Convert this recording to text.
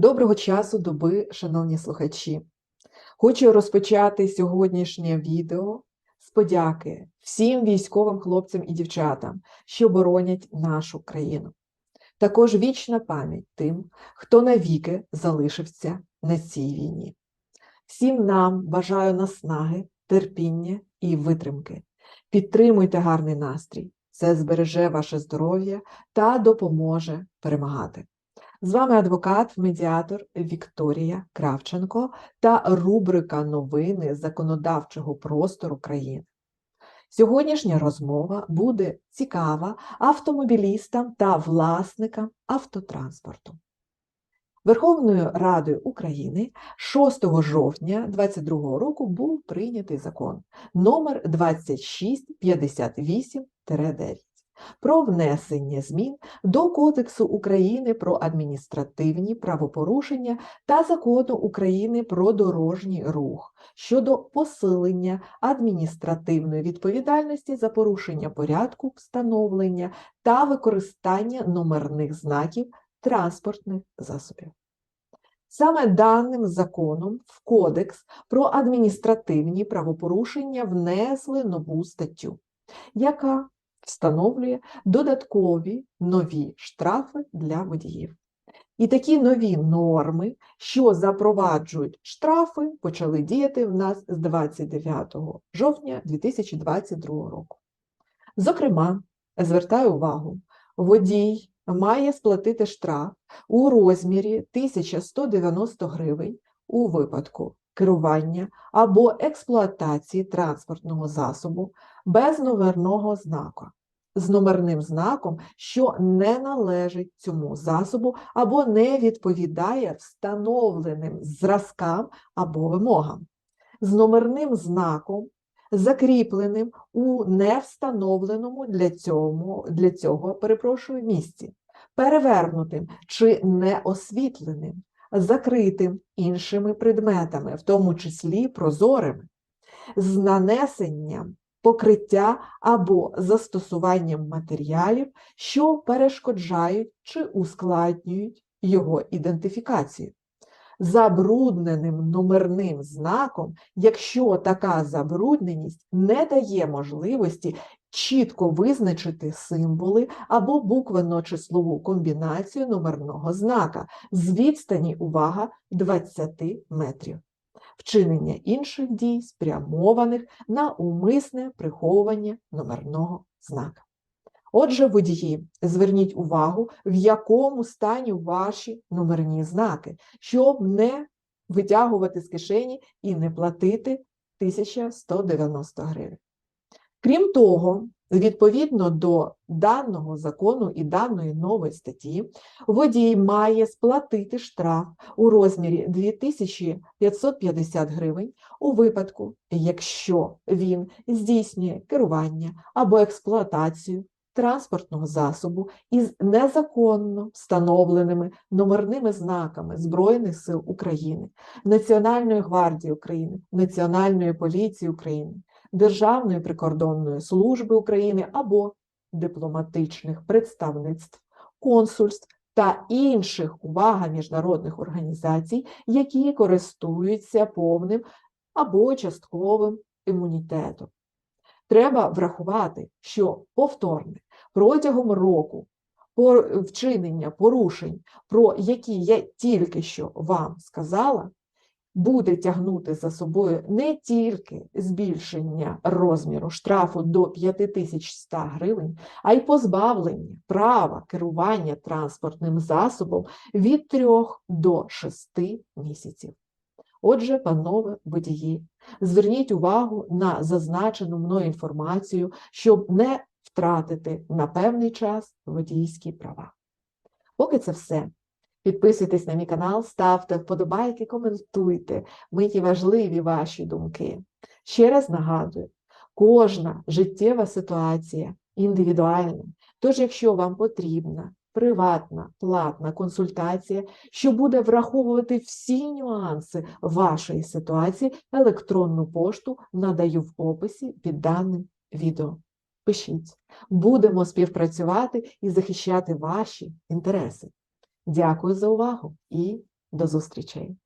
Доброго часу доби, шановні слухачі. Хочу розпочати сьогоднішнє відео з подяки всім військовим хлопцям і дівчатам, що боронять нашу країну. Також вічна пам'ять тим, хто навіки залишився на цій війні. Всім нам бажаю наснаги, терпіння і витримки. Підтримуйте гарний настрій, це збереже ваше здоров'я та допоможе перемагати. З вами адвокат, медіатор Вікторія Кравченко та рубрика Новини законодавчого простору країни. Сьогоднішня розмова буде цікава автомобілістам та власникам автотранспорту. Верховною Радою України 6 жовтня 2022 року був прийнятий закон номер 2658-9 про внесення змін до Кодексу України про адміністративні правопорушення та Закону України про дорожній рух щодо посилення адміністративної відповідальності за порушення порядку встановлення та використання номерних знаків транспортних засобів. Саме даним законом в Кодекс про адміністративні правопорушення внесли нову статтю, яка встановлює додаткові нові штрафи для водіїв. І такі нові норми, що запроваджують штрафи, почали діяти в нас з 29 жовтня 2022 року. Зокрема, звертаю увагу, водій має сплатити штраф у розмірі 1190 гривень у випадку керування або експлуатації транспортного засобу без номерного знаку, з номерним знаком, що не належить цьому засобу або не відповідає встановленим зразкам або вимогам, з номерним знаком, закріпленим у невстановленому для цього, для цього перепрошую, місці, перевернутим чи неосвітленим, закритим іншими предметами, в тому числі прозорими, з нанесенням покриття або застосуванням матеріалів, що перешкоджають чи ускладнюють його ідентифікацію. Забрудненим номерним знаком, якщо така забрудненість не дає можливості чітко визначити символи або буквенно-числову комбінацію номерного знака з відстані увага 20 метрів вчинення інших дій, спрямованих на умисне приховування номерного знака. Отже, водії, зверніть увагу, в якому стані ваші номерні знаки, щоб не витягувати з кишені і не платити 1190 гривень. Крім того, Відповідно до даного закону і даної нової статті, водій має сплатити штраф у розмірі 2550 гривень у випадку, якщо він здійснює керування або експлуатацію транспортного засобу із незаконно встановленими номерними знаками Збройних сил України, Національної гвардії України, Національної поліції України. Державної прикордонної служби України або дипломатичних представництв, консульств та інших увага міжнародних організацій, які користуються повним або частковим імунітетом. Треба врахувати, що повторне протягом року вчинення порушень, про які я тільки що вам сказала, буде тягнути за собою не тільки збільшення розміру штрафу до 5100 гривень, а й позбавлення права керування транспортним засобом від 3 до 6 місяців. Отже, панове водії, зверніть увагу на зазначену мною інформацію, щоб не втратити на певний час водійські права. Поки це все. Підписуйтесь на мій канал, ставте вподобайки, коментуйте. Мені важливі ваші думки. Ще раз нагадую, кожна життєва ситуація індивідуальна. Тож, якщо вам потрібна приватна платна консультація, що буде враховувати всі нюанси вашої ситуації, електронну пошту надаю в описі під даним відео. Пишіть, будемо співпрацювати і захищати ваші інтереси. Дякую за увагу і До зустрічей!